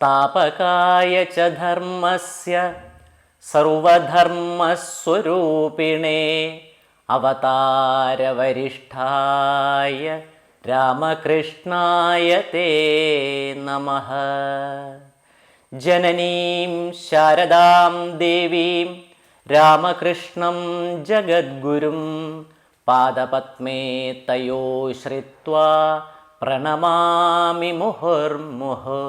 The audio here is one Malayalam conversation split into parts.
സ്ഥാപകായ ച ധർമ്മസ്യ സർവധർമ്മസ്വരൂപിണേ അവതാരവരിഷ്ഠായ രാമകൃഷ്ണായ തേ നമ. ജനനീം ശാരദാം ദേവീം രാമകൃഷ്ണം ജഗദ്ഗുരും പാദപത്മേ തയോ ശ്രിത്വാ പ്രണമാമി മുഹുർമുഹു.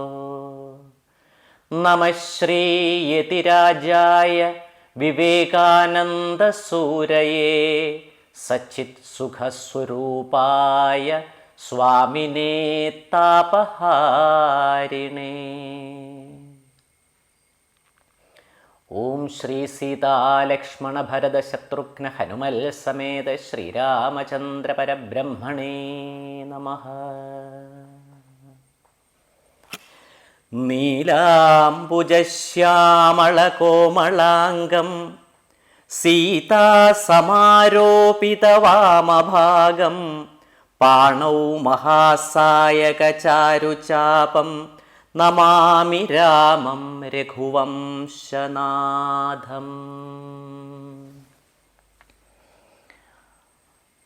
നമശ്രീയതിരാജായ വിവേകാനന്ദസൂരയേ. സച്ചിത് സുഖസ്വരൂപായ സ്വാമിനേ താപഹാരിണേ. ഓം ശ്രീ സീതാലക്ഷ്മണ ഭരത ശത്രുഘ്ന ഹനുമൽ സമേത ശ്രീരാമചന്ദ്ര പരബ്രഹ്മണേ നമഃ. നീലാംബുജശ്യാമളകോമളാംഗം സീതാസമാരോപിതവാമഭാഗം പാണൗ മഹാസായകചാരുചാപം നമാമി രാമം രഘുവംശനാഥം.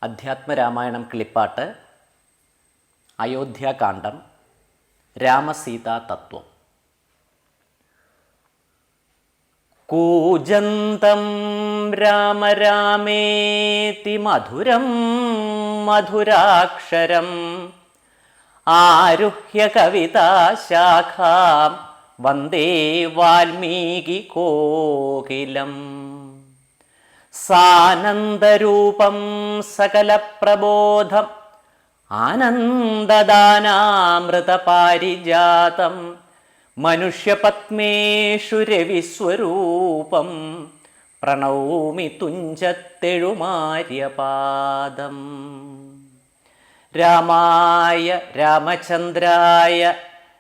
അധ്യാത്മരാമായണം കിളിപ്പാട്ട് അയോധ്യാകാന്ഡം രാമസീതാ തത്വം കൂജന്തം രാമ രാമേതി മധുരം മധുരാക്ഷരം ആരുഹ്യ കവിതാശാഖാം വന്ദേ വാൽമീകി കോകിലം. സാനന്ദരൂപം സകലപ്രബോധം ആനന്ദദാനാമൃതപാരിജാതം മനുഷ്യപത്മേഷു രവിസ്വരൂപം പ്രണൗമി തുഞ്ചത്തെഴുമാര്യപാദം. രാമായ രാമചന്ദ്രായ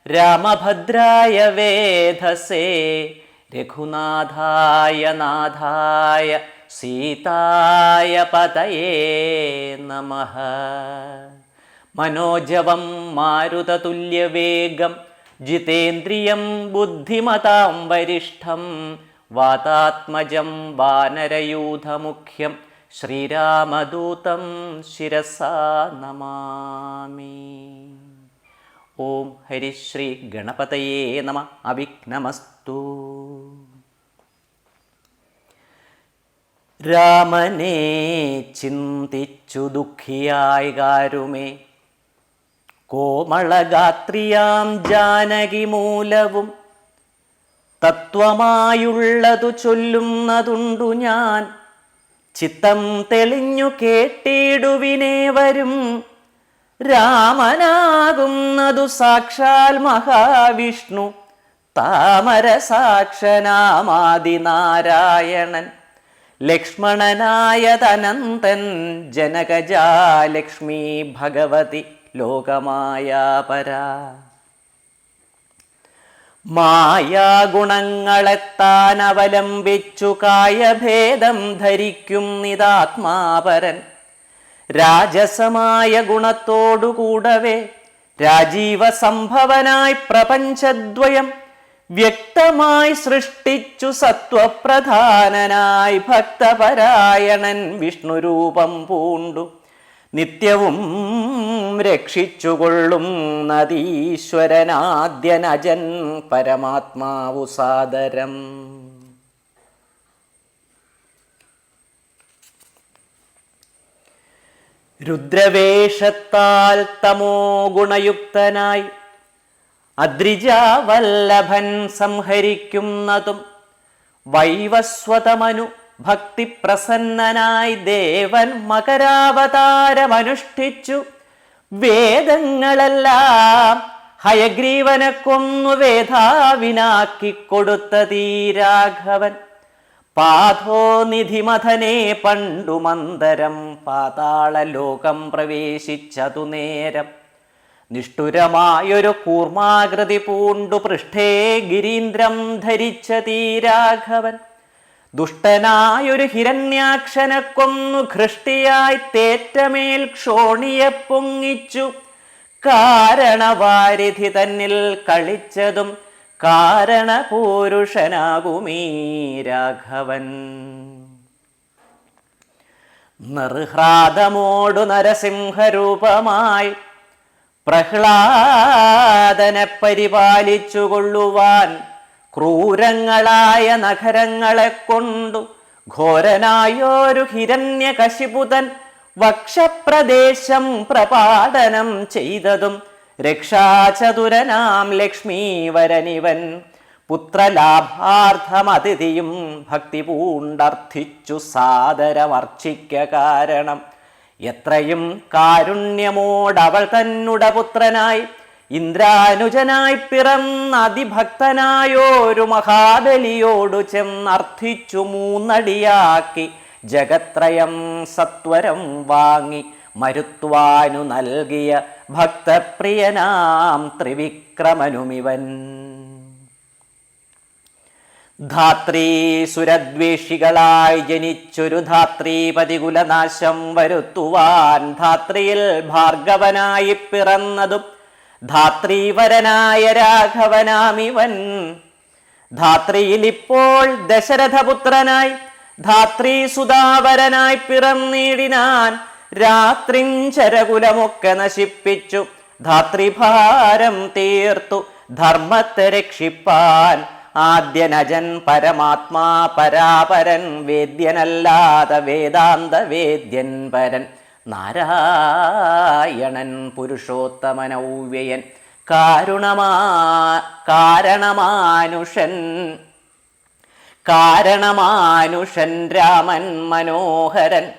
രാമഭദ്രായ വേധസേ രഘുനാഥായ നാഥായ സീതായ പതയേ നമ. മനോജവം മാരുതതുല്യവേഗം ജിതേന്ദ്രിയം ബുദ്ധിമതാം വരിഷ്ഠം വാതാത്മജം വാനരയൂഥമുഖ്യം ശ്രീരാമദൂതം ശിരസാ നമാമി. ഓം ഹരിശ്രീ ഗണപതയേ നമ. അവിഘ്നമസ്തു. രാമനെ ചിന്തിച്ചു ദുഃഖിയായി കാരുമേ. കോമളഗാത്രിയാം ജാനകിമൂലവും തത്വമായുള്ളതു ചൊല്ലുന്നതുണ്ടു ഞാൻ. ചിത്തം തെളിഞ്ഞു കേട്ടിടുവിനെ വരും. രാമനാകുന്നതു സാക്ഷാൽ മഹാവിഷ്ണു. താമര സാക്ഷനാമാദിനാരായണൻ ലക്ഷ്മണനായ തനന്തൻ ജനകജാലക്ഷ്മി ഭഗവതി. ലോകമായാപരാ. മായാഗുണങ്ങളെത്താൻ അവലംബിച്ചു കായഭേദം ധരിക്കും നിതാത്മാപരൻ. രാജസമായ ഗുണത്തോടുകൂടവേ രാജീവ സംഭവനായി പ്രപഞ്ചദ്വയം വ്യക്തമായി സൃഷ്ടിച്ചു സത്വപ്രധാനനായി ഭക്തപരായണൻ വിഷ്ണുരൂപം പൂണ്ടു. നിത്യവും രക്ഷിച്ചുകൊള്ളും നദീശ്വരനാദ്യനജൻ പരമാത്മാവു സാദരം. രുദ്രവേഷത്താൽ തമോ ഗുണയുക്തനായി അദ്രിജാവല്ലഭൻ സംഹരിക്കുന്നതും വൈവസ്വതമനു ഭക്തിപ്രസന്നനായി ദേവൻ മകരാവതാരമനുഷ്ഠിച്ചു. വേദങ്ങളെല്ലാം ഹയഗ്രീവനെ കൊന്നു വേധാവിനാക്കി കൊടുത്ത തീരാഘവൻ. പാഥോനിധിമഥനെ പണ്ടു മന്ദരം പാതാള ലോകം പ്രവേശിച്ചതു നേരം. നിഷ്ഠുരമായൊരു കൂർമാകൃതി പൂണ്ടു പൃഷ്ഠേ ഗിരീന്ദ്രം ധരിച്ച തീരാഘവൻ. ദുഷ്ടനായൊരു ഹിരണ്യാക്ഷനെ കൊന്നു ഘൃഷ്ടിയായി തേറ്റമേൽ ക്ഷോണിയെ പൊങ്ങിച്ചു. കാരണവാരിധി തന്നിൽ കളിച്ചതും കാരണപൂരുഷനാകുമീ രാഘവൻ. നിർഹ്രാദമോടു നരസിംഹരൂപമായി പ്രഹ്ലാദനെ പരിപാലിച്ചു കൊള്ളുവാൻ ക്രൂരങ്ങളായ നഗരങ്ങളെ കൊണ്ടു ഘോരനായൊരു ഹിരണ്യകശിപുതൻ വക്ഷപ്രദേശം പ്രപാടനം ചെയ്തതും രക്ഷാചതുരനാം ലക്ഷ്മീവരനിവൻ പുത്രലാഭാർത്ഥമതിഥിയും ഭക്തി പൂണ്ടർത്ഥിച്ചു സാദരമർച്ചിക്ക കാരണം. എത്രയും കാരുണ്യമോടവൾ തന്നുട പുത്രനായി ഇന്ദ്രാനുജനായി പിറന്ന അതിഭക്തനായോരു മഹാബലിയോടു ചെന്നർത്ഥിച്ചു മൂന്നടിയാക്കി ജഗത്രയം സത്വരം വാങ്ങി മരുത്വാനു നൽകിയ ഭക്തപ്രിയനാം ത്രിവിക്രമനുമിവൻ. ധാത്രീ സുരദ്വേഷികളായി ജനിച്ചൊരു ധാത്രീപതി കുലനാശം വരുത്തുവാൻ ധാത്രിയിൽ ഭാർഗവനായി പിറന്നതും ധാത്രീവരനായ രാഘവനാമിവൻ. ധാത്രിയിൽ ഇപ്പോൾ ദശരഥപുത്രനായി ധാത്രീ സുധാവരനായി പിറന്നീടിനാൻ രാത്രിഞ്ചരകുലമൊക്കെ നശിപ്പിച്ചു. ധാത്രി ഭാരം തീർത്തു ധർമ്മത്തെ രക്ഷിപ്പാൻ. ആദ്യനജൻ പരമാത്മാ പരാപരൻ വേദ്യനല്ലാതെ വേദാന്ത വേദ്യൻ പരൻ. നാരായണൻ പുരുഷോത്തമനൗവ്യയൻ കാരുണമാ കാരണമാനുഷൻ കാരണമാനുഷൻ രാമൻ മനോഹരൻ.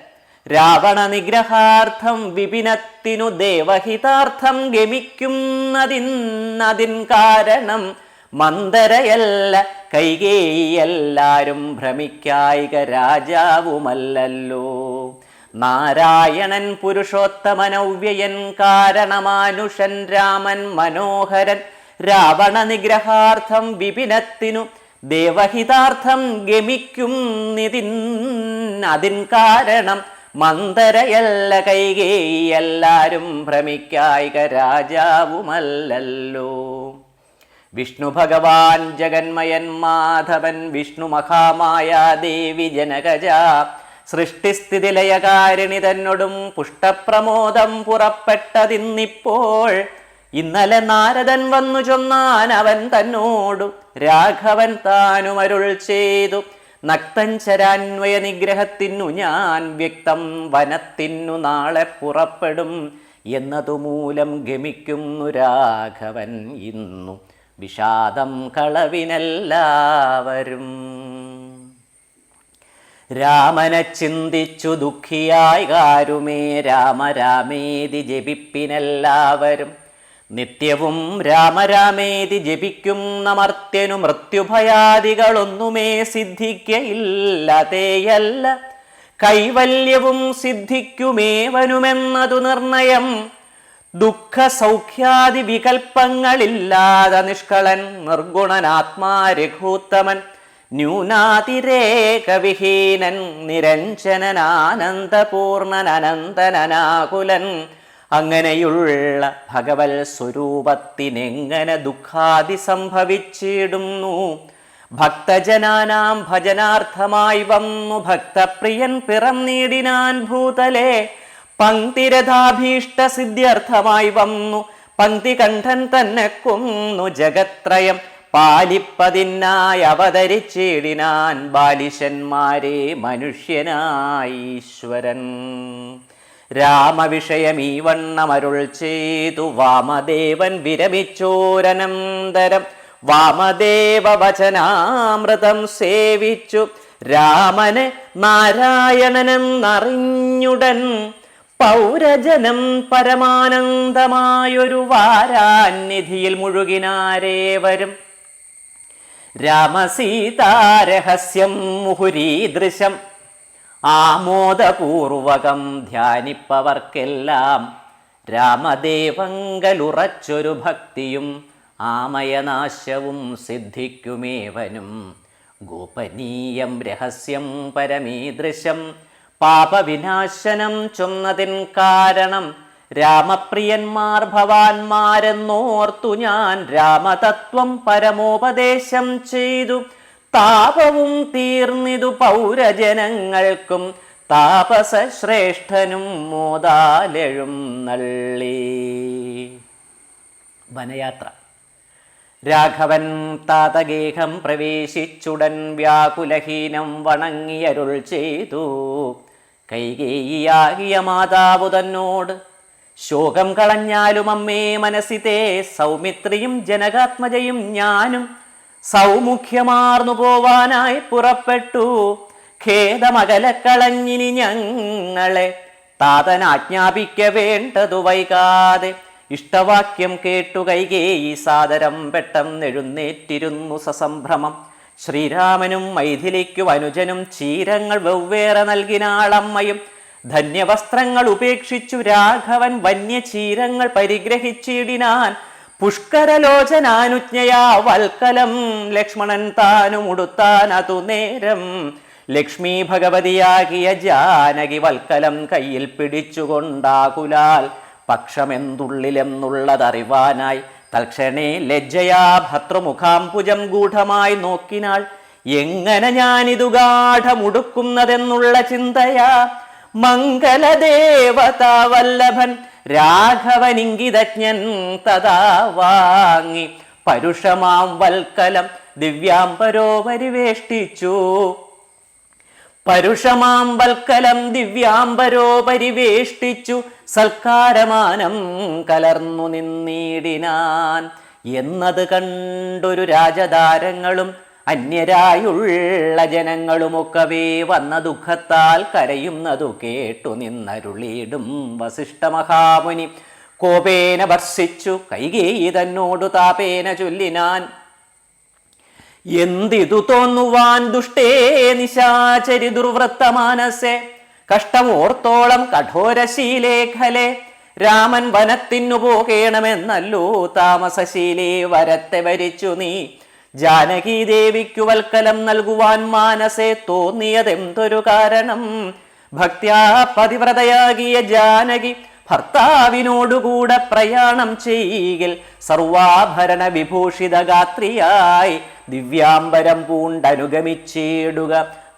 രാവണ നിഗ്രഹാർത്ഥം വിപിനത്തിനു ദേവഹിതാർത്ഥം ഗമിക്കുന്നതിന്നതിൻ കാരണം മന്ദരയല്ല കൈകേയെല്ലാരും ഭ്രമിക്കായിക രാജാവുമല്ലല്ലോ. നാരായണൻ പുരുഷോത്തമനൗവ്യയൻ കാരണമാനുഷൻ രാമൻ മനോഹരൻ രാവണ നിഗ്രഹാർത്ഥം വിപിനത്തിനു ദേവഹിതാർത്ഥം ഗമിക്കും നിതിൻ. അതിൻ കാരണം മന്ദരയല്ല കൈകേയെല്ലാരും ഭ്രമിക്കായിക രാജാവുമല്ലല്ലോ. വിഷ്ണു ഭഗവാൻ ജഗന്മയൻ മാധവൻ വിഷ്ണു മഹാമായ ദേവി ജനകജ സൃഷ്ടിസ്ഥിതിലയകാരിണി തന്നോടും പുഷ്ടപ്രമോദം പുറപ്പെട്ടതിന്നിപ്പോൾ. ഇന്നലെ നാരദൻ വന്നു ചൊന്നാൻ അവൻ തന്നോടു രാഘവൻ താനുമരുൾ ചെയ്തു. നക്തഞ്ചരാന്വയ നിഗ്രഹത്തിനു ഞാൻ വ്യക്തം വനത്തിനു നാളെ പുറപ്പെടും എന്നതുമൂലം ഗമിക്കുന്നു രാഘവൻ ഇന്നു. വിഷാദം കളവിനെല്ലാവരും. രാമനെ ചിന്തിച്ചു ദുഃഖിയായി കാരുമേ രാമരാമേതി ജപിപ്പിനെല്ലാവരും. നിത്യവും രാമരാമേതി ജപിക്കും നമർത്യനു മൃത്യുഭയാദികളൊന്നുമേ സിദ്ധിക്കയില്ലതേയല്ല. കൈവല്യവും സിദ്ധിക്കുമേവനുമെന്നതു നിർണയം. ദുഃഖ സൗഖ്യാദി വികൽപ്പങ്ങളില്ലാതെ നിഷ്കളൻ നിർഗുണനാത്മാ രഘൂത്തമൻ. ന്യൂനാതിരേകവിഹീനൻ നിരഞ്ജനനാനന്ദപൂർണനന്തനാകുലൻ അങ്ങനെയുള്ള ഭഗവൽ സ്വരൂപത്തിനെങ്ങനെ ദുഃഖാതി സംഭവിച്ചിടുന്നു? ഭക്തജനാനാം ഭജനാർത്ഥമായി വന്നു. ഭക്തപ്രിയൻ പിറന്നീടിനാൻ ഭൂതലേ. പങ്ക്തിരഥാഭീഷ്ട സിദ്ധ്യർത്ഥമായി വന്നു. പങ്ക്തി കണ്ഠൻ തന്നെ കൊന്നു. ജഗത്രയം പാലിപ്പതിനായി അവതരിച്ചിടിനാൻ ബാലിശന്മാരെ മനുഷ്യനായീശ്വരൻ. രാമവിഷയം ഈ വണ്ണമരുൾ ചെയ്തു വാമദേവൻ വിരമിച്ചോരനന്തരം വാമദേവ വചനാമൃതം സേവിച്ചു. രാമന് നാരായണനെന്നറിഞ്ഞുടൻ പൗരജനം പരമാനന്ദമായൊരു വാരാന്നിധിയിൽ മുഴുകിനാരേവരും രാമസീതാരഹസ്യം മുഹുരീദൃശം. ആമോദപൂർവകം ധ്യാനിപ്പവർക്കെല്ലാം രാമദേവങ്കലുറച്ചൊരു ഭക്തിയും ആമയനാശവും സിദ്ധിക്കുമേവനും. ഗോപനീയം രഹസ്യം പരമീദൃശം പാപവിനാശനം ചൊന്നതിൻ കാരണം രാമപ്രിയന്മാർ ഭവാന്മാരെന്നോർത്തു ഞാൻ രാമതത്വം പരമോപദേശം ചെയ്തു. താപവും തീർന്നിതു പൗരജനങ്ങൾക്കും താപസശ്രേഷ്ഠനും ശ്രേഷ്ഠനും മോദാലെഴും നള്ളി. വനയാത്ര. രാഘവൻ താതഗേഹം പ്രവേശിച്ചുടൻ വ്യാകുലഹീനം വണങ്ങിയരുൾ ചെയ്തു. കൈകേയിയാകിയ മാതാവു തന്നോട് ശോകം കളഞ്ഞാലും അമ്മേ മനസ്സിതേ സൗമിത്രിയും ജനകാത്മജയും ഞാനും സൗമുഖ്യമാർന്നു പോവാനായി പുറപ്പെട്ടു. ഖേദമകലക്കളഞ്ഞിനി ഞങ്ങളെ താതൻ ആജ്ഞാപിക്ക വേണ്ടതു വൈകാതെ. ഇഷ്ടവാക്യം കേട്ടു കൈകേയി സാദരം പെട്ടെന്നെഴുന്നേറ്റിരുന്നു സസംഭ്രമം. ശ്രീരാമനും മൈഥിലിക്കു അനുജനും ചീരങ്ങൾ വെവ്വേറെ നൽകിനാളമ്മയും ധന്യവസ്ത്രങ്ങൾ ഉപേക്ഷിച്ചു രാഘവൻ വന്യചീരങ്ങൾ പരിഗ്രഹിച്ചിടിനാൻ പുഷ്കരലോചനാനുജ്ഞയാ വൽക്കലം ലക്ഷ്മണൻ താനും ഉടുത്താൻ അതു നേരം. ലക്ഷ്മി ഭഗവതിയാകിയ ജാനകി വൽക്കലം കയ്യിൽ പിടിച്ചുകൊണ്ടാകുലാൽ പക്ഷമെന്തുള്ളിലെന്നുള്ളതറിവാനായി. തൽക്ഷണേ ലജ്ജയാ ഭർത്തൃമുഖാംബുജം ഗൂഢമായി നോക്കിനാൾ. എങ്ങനെ ഞാനിതു ഗാഠമുടുക്കുന്നതെന്നുള്ള ചിന്തയാ. മംഗലദേവതാ വല്ലഭൻ രാഘവനിങ്കിതജ്ഞൻ തഥാ വാങ്ങി പരുഷമാം വൽക്കലം ദിവ്യാംബരോ പരിവേഷ്ടിച്ചു പരുഷമാം വൽക്കലം ദിവ്യാംബരോ പരിവേഷ്ടിച്ചു സൽക്കാരമാനം കലർന്നു നിന്നീടിനാൻ. എന്നത് കണ്ടൊരു രാജധാരങ്ങളും അന്യരായുള്ള ജനങ്ങളുമൊക്കവേ വന്ന ദുഃഖത്താൽ കരയുന്നതു കേട്ടു നിന്നരുളിയിടും വസിഷ്ഠ മഹാമുനി. കോപേന ഭർഷിച്ചു കൈകേയി തന്നോടു താപേന ചൊല്ലിനാൻ എന്തിതു തോന്നുവാൻ ദുഷ്ടേ നിശാചരി ദുർവൃത്ത മാനസെ കഷ്ടമോർത്തോളം കഠോരശീലേഖലെ. രാമൻ വനത്തിനു പോകേണമെന്നല്ലോ താമസശീലേ വരത്തെ വരിച്ചു നീ. ജാനകി ദേവിക്കു വൽക്കലം നൽകുവാൻ മാനസെ തോന്നിയതെന്തൊരു കാരണം? ഭക്ത്യാ പതിവ്രതയാകിയ ജാനകി ഭർത്താവിനോടുകൂടെ പ്രയാണം ചെയ്യിൽ സർവാഭരണ വിഭൂഷിത ഗാത്രിയായി ദിവ്യാംബരം പൂണ്ടനുഗമിച്ചിടുക.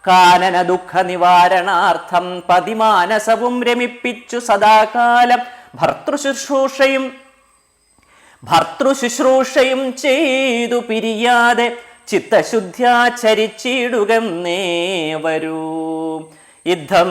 കാനന ദുഃഖ നിവാരണാർത്ഥം പതിമാനസവും രമിപ്പിച്ചു സദാകാലം. ഭർത്തൃശുശ്രൂഷയും ഭർത്തൃശുശ്രൂഷയും ചെയ്തു പിരിയാതെ ചിത്തശുദ്ധ്യാചരിച്ചിടുകന്നേ വരൂ. യുദ്ധം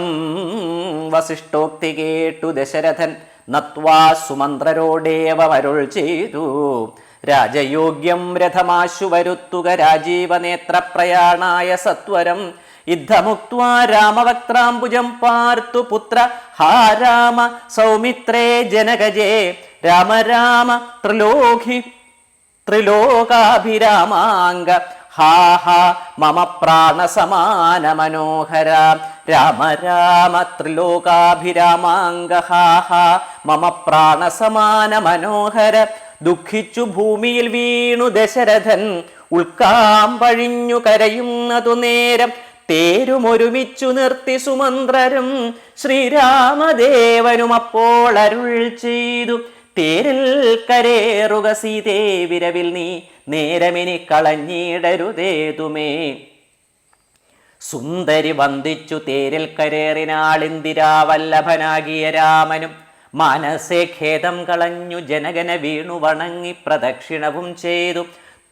വസിഷ്ഠോക്തി കേട്ടു ദശരഥൻ. നത്വാ സുമന്ത്രരോടേവ വരുൾ ചെയ്തു. രാജയോഗ്യം രഥമാശു വരുത്തുക രാജീവനേത്ര പ്രയാണായ സത്വരം. യുദ്ധമുക്വാ രാമവക്ത്രാംബുജം പാർത്തു പുത്ര ഹാ രാമ സൗമിത്രേ ജനകജേ. രാമ രാമ ത്രിലോകി ത്രിലോകാഭിരാമാങ്ക ഹാ ഹാ മമ പ്രാണസമാന മനോഹര രാമ രാമ ത്രിലോകാഭിരാമാങ്ക ഹാ ഹാ മമ പ്രാണസമാന മനോഹര ദുഃഖിച്ചു ഭൂമിയിൽ വീണു ദശരഥൻ ഉൾക്കാമ്പഴിഞ്ഞു കരയുന്നതു നേരം തേരുമൊരുമിച്ചു നിർത്തി സുമന്ത്രരും ശ്രീരാമദേവനും അപ്പോൾ അരുൾ ചെയ്തു. തേരിൽ കരേറുക സീതേ വിരവിൽ നീ നേരമിനി കളഞ്ഞിടരുതേതുമേ സുന്ദരി വന്ദിച്ചു തേരിൽ കരേറിനാളിന്ദിരാവല്ലഭനാകിയ രാമനും. മനസ്സെ ഖേദം കളഞ്ഞു ജനകന വീണു വണങ്ങി പ്രദക്ഷിണവും ചെയ്തു.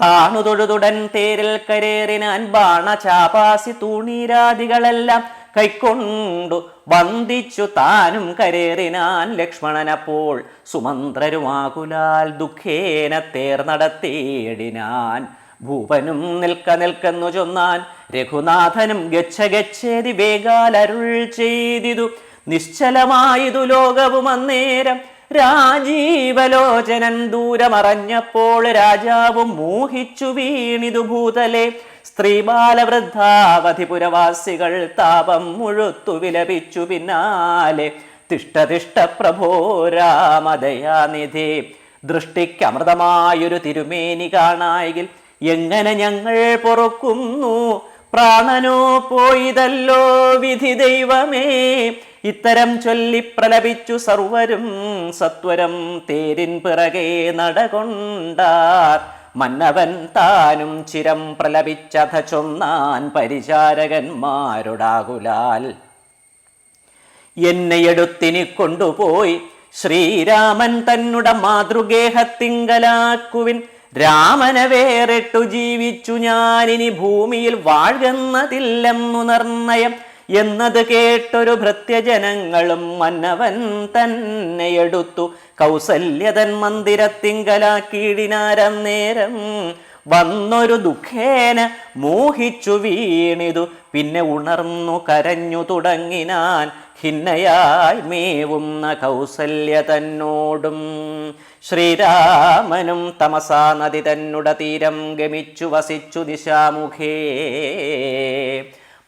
താണു തൊഴുതുടൻ തേരിൽ കരേറിനാൻ ബാണചാപാസി തൂണീരാദികളെല്ലാം കൈക്കൊണ്ടു വന്ദിച്ചു താനും കരേറിനാൻ ലക്ഷ്മണനപ്പോൾ സുമന്ത്രരുമാകുലാൽ ദുഃഖേന തേർ നടത്തിയിടിനാൻ. ഭൂപനും നിൽക്ക നിൽക്കുന്നു ചൊന്നാൻ രഘുനാഥനും ഗച്ഛ ഗച്ഛേതി വേഗാൽ അരുൾ ചെയ്തിതു. നിശ്ചലമായതു ലോകവും അന്നേരം രാജീവലോചനൻ ദൂരമറഞ്ഞപ്പോൾ രാജാവും മോഹിച്ചു വീണിതു ഭൂതലെ. സ്ത്രീ ബാലവൃദ്ധാവധി പുരവാസികൾ താപം മുഴുത്തു വിലപിച്ചു പിന്നാലെ. തിഷ്ടതിഷ്ട പ്രഭോ രാമദയാനിധി ദൃഷ്ടിക്കമൃതമായൊരു തിരുമേനി കാണായെങ്കിൽ എങ്ങനെ ഞങ്ങൾ പൊറുക്കുന്നു? പ്രാണനോ പോയിതല്ലോ വിധി ദൈവമേ. ഇത്തരം ചൊല്ലി പ്രലപിച്ചു സർവരും സത്വരം തേരിൻ പിറകെ നടകൊണ്ടാർ. മന്നവൻ താനും ചിരം പ്രലപിച്ചഥ ചൊന്നാൻ പരിചാരകന്മാരുടാകുലാൽ. എന്നെ എടുത്തിനി കൊണ്ടുപോയി ശ്രീരാമൻ തന്നുടെ മാതൃഗേഹത്തിങ്കലാക്കുവിൻ. രാമനെ വേറിട്ടു ജീവിച്ചു ഞാനിനി ഭൂമിയിൽ വാഴുന്നതില്ലെന്നു നിർണയം എന്നത് കേട്ടൊരു ഭൃത്യജനങ്ങളും മന്നവൻ തന്നെ എടുത്തു. കൗസല്യതൻ മന്ദിരത്തിങ്കലാക്കിയിടിനാരം നേരം വന്നൊരു ദുഃഖേന മോഹിച്ചു വീണിതു. പിന്നെ ഉണർന്നു കരഞ്ഞു തുടങ്ങിനാൻ ഖിന്നയായി മേവുന്ന കൗസല്യ തന്നോടും ശ്രീരാമനും തമസാ നദി തന്നുട തീരം ഗമിച്ചു വസിച്ചു ദിശാമുഖേ.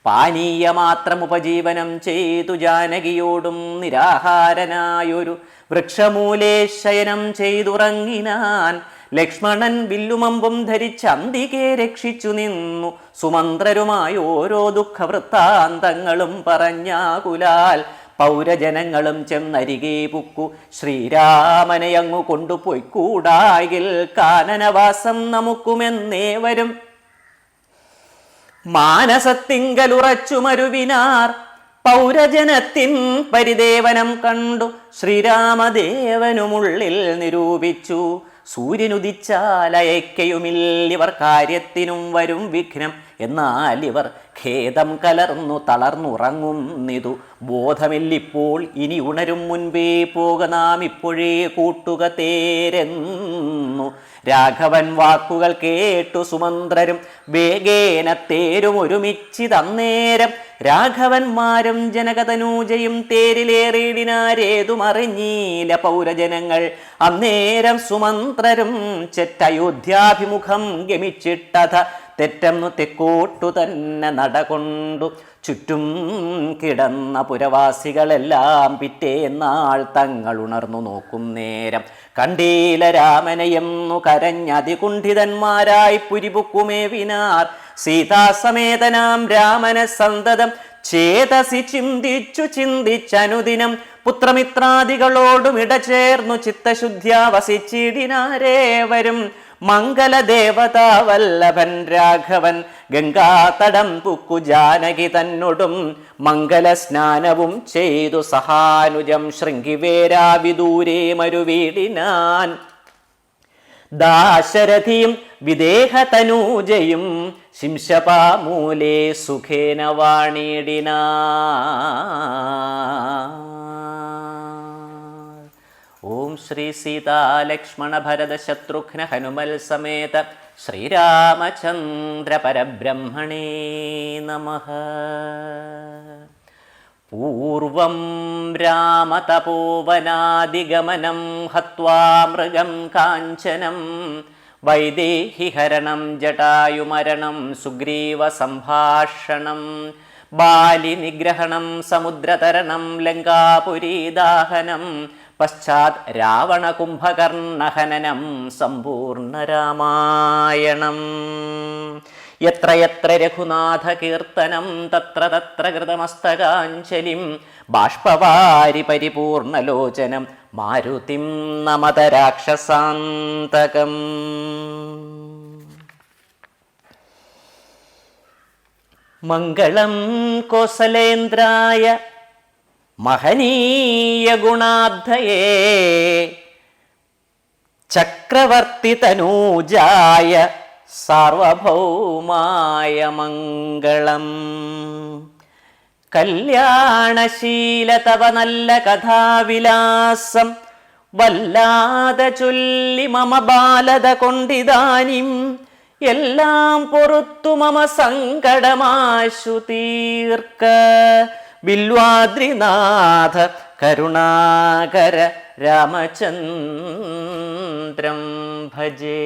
പാനീയമാത്രം ഉപജീവനം ചെയ്തു ജാനകിയോടും നിരാഹാരനായൊരു വൃക്ഷമൂലേ ശയനം ചെയ്തുറങ്ങിനാൻ ലക്ഷ്മണൻ വില്ലുമമ്പും ധരിച്ച് അന്തികെ രക്ഷിച്ചു നിന്നു. സുമന്ത്രരുമായി ഓരോ ദുഃഖവൃത്താന്തങ്ങളും പറഞ്ഞാകുലാൽ പൗരജനങ്ങളും ചെന്നരികെ പുക്കു. ശ്രീരാമനെ അങ്ങു കൊണ്ടുപോയി കൂടായിൽ കാനനവാസം നമുക്കുമെന്നേവരും മാനസത്തിങ്കലുറച്ചു മരുവിനാർ പൗരജനത്തിൻ പരിദേവനം കണ്ടു. ശ്രീരാമദേവനുമുള്ളിൽ നിരൂപിച്ചു. സൂര്യനുദിച്ചാൽ അയക്കയുമില്ലിവർ കാര്യത്തിനും വരും വിഘ്നം. എന്നാൽ ഇവർ ഖേദം കലർന്നു തളർന്നുറങ്ങുന്നിതു ബോധമില്ലിപ്പോൾ ഇനി ഉണരും മുൻപേ പോക നാം ഇപ്പോഴേ കൂട്ടുക തേരെന്നു. രാഘവൻ വാക്കുകൾ കേട്ടു സുമന്ത്രരും വേഗേന തേരും ഒരുമിച്ചിതന്നേരം രാഘവന്മാരും ജനകതനൂജയും തേരിലേറിയിടിനാരേതുമറിഞ്ഞീല പൗരജനങ്ങൾ. അന്നേരം സുമന്ത്രരും ചെറ്റയോധ്യാഭിമുഖം ഗമിച്ചിട്ടത തെറ്റെന്നു തെക്കോട്ടു തന്നെ നടകൊണ്ടു. ചുറ്റും കിടന്ന പുരവാസികളെല്ലാം പിറ്റേന്നാൾ തങ്ങൾ ഉണർന്നു നോക്കും നേരം. കണ്ടീല രാമനയെന്നു കരഞ്ഞതികുണ്ഠിതന്മാരായി പുരിപുക്കുമേവിനാർ സീതാസമേതനാം രാമന സന്തതം ചേതസി ചിന്തിച്ചു ചിന്തിച്ചനുദിനം. പുത്രമിത്രാദികളോടും ഇടചേർന്നു ചിത്തശുദ്ധ്യാ വസിച്ചിടിനാരേവരും മംഗലദേവതാ വല്ലഭൻ രാഘവൻ ഗംഗാതടം പുക്കു ജാനകി തന്നൊടും മംഗലസ്നാനവും ചെയ്തു സഹാനുജം ശൃംഗിവേരാവിദൂരേ മരുവീടിനാൻ. ദാശരഥിയും വിദേഹതനൂജയും ശിംശപാമൂലേ സുഖേന വാണിടിനാ ശ്രീ സീതാലക്ഷ്മണ ഭരത ശത്രുഘ്ന ഹനുമൽ സമേത ശ്രീരാമചന്ദ്ര പരബ്രഹ്മണേ നമ. പൂർവം രാമതപോവനാദിഗമനം ഹത്വാ മൃഗം കാഞ്ചനം വൈദേഹിഹരണം ജടായുമരണം സുഗ്രീവ സംഭാഷണം ബാലിനിഗ്രഹണം സമുദ്രതരണം ലങ്കാപുരീദാഹനം പശ്ചാത് രാവണകുംഭകർണഹനനം സമ്പൂർണ രാമായണം എത്ര എത്ര രഘുനാഥ കീർത്തനം തത്ര തത്ര കൃതമസ്തകാഞ്ജലിം ബാഷ്പവാരി പരിപൂർണലോചനം മാരുതിം നമത രാക്ഷസാന്തകം മംഗളം കോസലേന്ദ്രായ മഹനീയ ഗുണാധയേ ചക്രവർത്തി തനൂജായ സാർവഭൗമായ മംഗളം. കല്യാണശീല തവ നല്ല കഥാവിലാസം. വല്ലാതെ ചൊല്ലി മമ ബാലത കൊണ്ടിതാനിം. എല്ലാം പൊറത്തു മമ സങ്കടമാശു തീർക്ക. ബില്വാദ്രിനാഥ കരുണാകര രാമചന്ദ്രം ഭജേ.